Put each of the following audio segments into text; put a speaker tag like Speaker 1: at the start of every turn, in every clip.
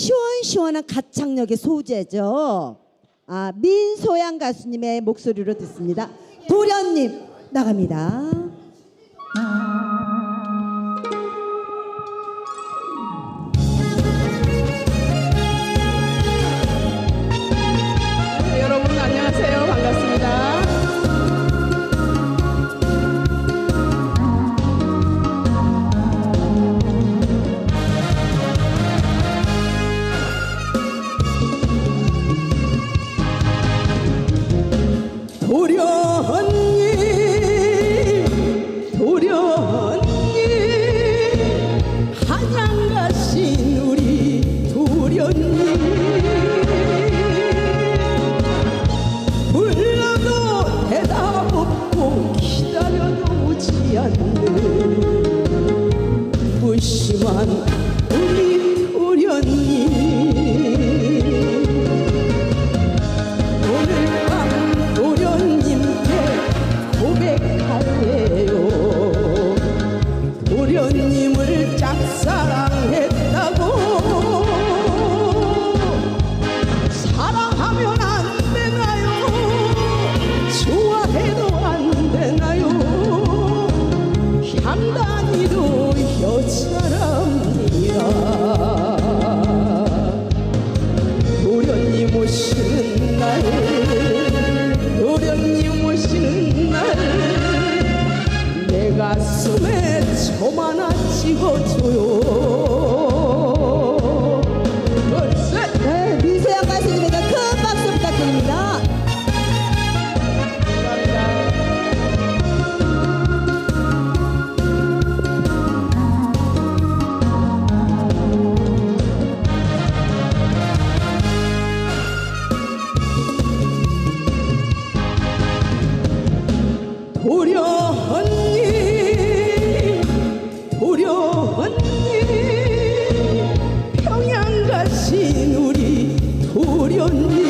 Speaker 1: 시원시원한 가창력의 소재죠. 아, 민소양 가수님의 목소리로 듣습니다. 도련님 나갑니다.
Speaker 2: 도련님, 도련님, 한양 가신 우리 도련님. 불러도 대답 없고 기다려도 오지 않는 하나 찍어줘요. 도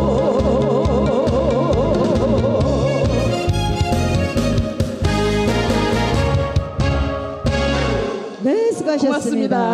Speaker 2: 고맙습니다.